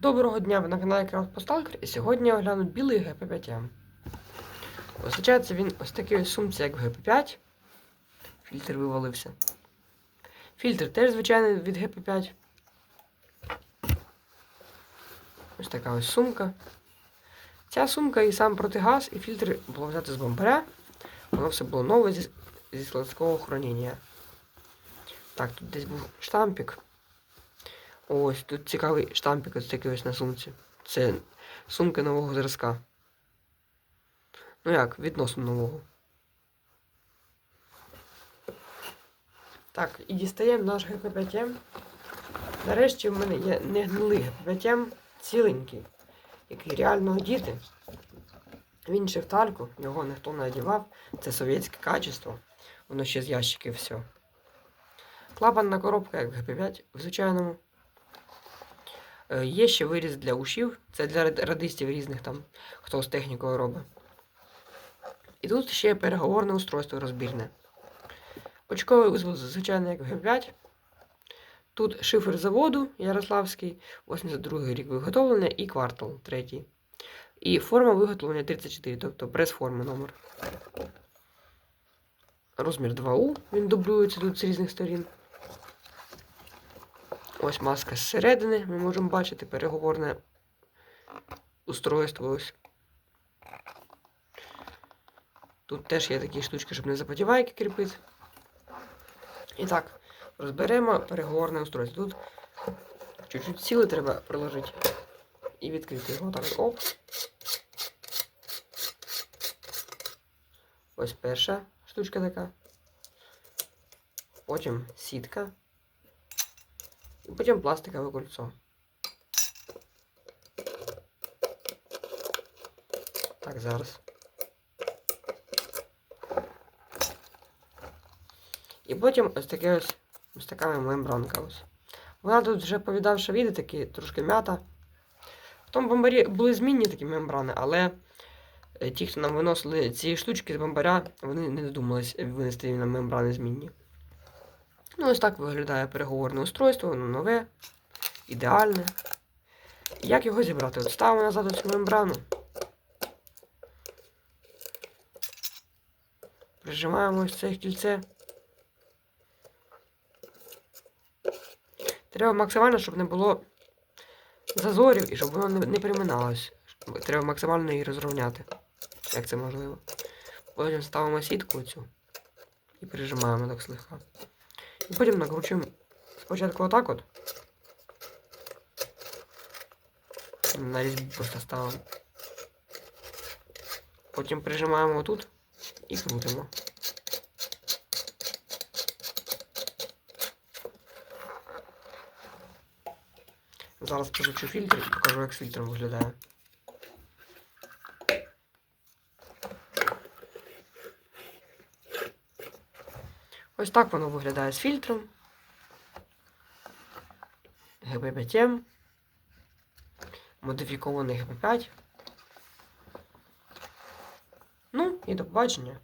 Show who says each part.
Speaker 1: Доброго дня, ви на каналі Крафт Посталкер, і сьогодні я огляну білий ГП5М. Зустрічається він ось такий ось сумці, як в ГП5. Фільтр вивалився. Фільтр теж звичайний від ГП5. Ось така ось сумка. Ця сумка і сам протигаз, і фільтр було взяти з бомбаря. Воно все було нове зі, зі складського хранення. Так, тут десь був штампик. Ось тут цікавий штампик ось такий ось на сумці. Це сумка нового зразка. Ну як, відносно нового. Так, і дістаємо наш ГП5М. Нарешті в мене є не гнилий ГП5М ціленький, який реально одіти. Він ще в тальку, його ніхто не одівав. Це совєтське качество. Воно ще з ящиків все. Клапанна коробка, як в ГП5 в звичайному. Е, Є ще виріз для ушів. Це для радистів різних там, хто з технікою робить. І тут ще переговорне устройство розбірне. Очковий узел, звичайно, як в Г5. Тут шифр заводу Ярославський, 82 рік виготовлення і квартал третій. І форма виготовлення 34, тобто прес-форми номер. Розмір 2У, він дублюється тут з різних сторін. Ось маска зсередини, ми можемо бачити переговорне устройство. Тут теж є такі штучки, щоб не запотівайки кріпити. І так, розберемо переговорне устройство. Тут чуть-чуть сили треба приложити і відкрити його. Так, оп. Ось перша штучка така. Потім сітка. І потім пластикове кольцо. Так, зараз. І потім ось таке ось, ось така мембранка ось. Вона тут вже повідавши віди такі трошки м'ята. В тому бомбарі були змінні такі мембрани, але е, ті, хто нам виносили ці штучки з бомбаря, вони не додумались винести на мембрани змінні. Ну, ось так виглядає переговорне устройство, воно нове, ідеальне. Як його зібрати? От ставимо назад цю мембрану. Прижимаємо ось це кільце. Треба максимально, щоб не було зазорів і щоб воно не, приминалось. Треба максимально її розрівняти. Як це можливо. Потім ставимо сітку цю і прижимаємо так слегка. І потім накручуємо спочатку отак от. На різьбу просто ставимо. Потім прижимаємо отут і крутимо. Зараз позичу фільтр і покажу, як з фільтром виглядає. Ось так воно виглядає з фільтром. ГБ5М. Модифікований ГБ5. Ну, і до побачення.